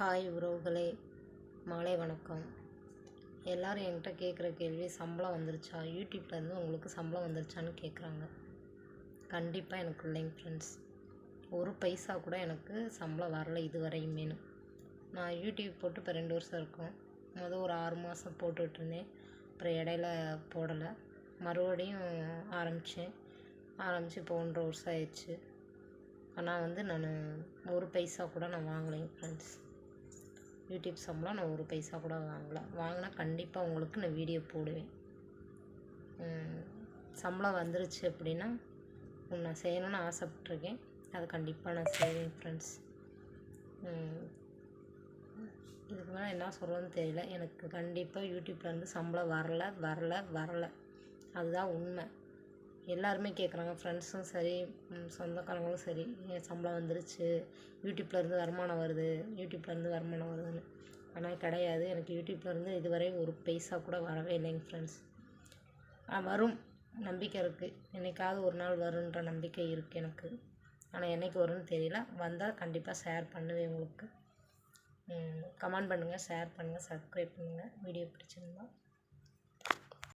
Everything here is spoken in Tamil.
ஹாய் உறவுகளே மாலை வணக்கம். எல்லோரும் என்கிட்ட கேட்குற கேள்வி சம்பளம் வந்துருச்சா? யூடியூப்லேருந்து உங்களுக்கு சம்பளம் வந்துருச்சான்னு கேட்குறாங்க கண்டிப்பாக எனக்கு இல்லைங்க ஃப்ரெண்ட்ஸ் ஒரு பைசா கூட எனக்கு சம்பளம் வரல இது வரையுமேனு நான் யூடியூப் போட்டு இப்போ ரெண்டு வருஷம் இருக்கும். மொதல் ஒரு ஆறு மாதம் போட்டுட்ருந்தேன். அப்புறம் இடையில போடலை. மறுபடியும் ஆரம்பித்தேன் ஆரம்பித்து இப்போ ஒன்றரை வருஷம் ஆயிடுச்சு. ஆனால் வந்து நான் ஒரு பைசா கூட நான் வாங்கலைங்க ஃப்ரெண்ட்ஸ் யூடியூப் சம்பளம் நான் ஒரு பைசா கூட வாங்கலை. வாங்கினா கண்டிப்பாக உங்களுக்கு நான் வீடியோ போடுவேன். சம்பளம் வந்துருச்சு அப்படின்னா நான் செய்யணும்னு ஆசைப்பட்ருக்கேன் அது கண்டிப்பாக நான் செய்வேன் ஃப்ரெண்ட்ஸ் இதுக்கு மேலே என்ன சொல்கிறதுன்னு தெரியல. எனக்கு கண்டிப்பாக யூடியூப்லேருந்து சம்பளம் வரல வரல வரல. அதுதான் உண்மை. எல்லாருமே கேட்குறாங்க ஃப்ரெண்ட்ஸும் சரி சொந்தக்காரங்களும் சரி என் சம்பளம் வந்துருச்சு யூடியூப்லேருந்து வருமானம் வருது யூடியூப்லேருந்து வருமானம் வருதுன்னு. ஆனால் கிடையாது. எனக்கு யூடியூப்லேருந்து இதுவரை ஒரு பைசா கூட வரவே இல்லைங்க ஃப்ரெண்ட்ஸ் வரும். நம்பிக்கை இருக்குது என்னைக்காவது ஒரு நாள் வருன்ற நம்பிக்கை இருக்குது எனக்கு. ஆனால் என்னைக்கு வரும்னு தெரியல. வந்தால் கண்டிப்பாக ஷேர் பண்ணுவேன் உங்களுக்கு. கமெண்ட் பண்ணுங்கள் ஷேர் பண்ணுங்கள் சப்ஸ்கிரைப் பண்ணுங்கள் வீடியோ பிடிச்சிருந்தா.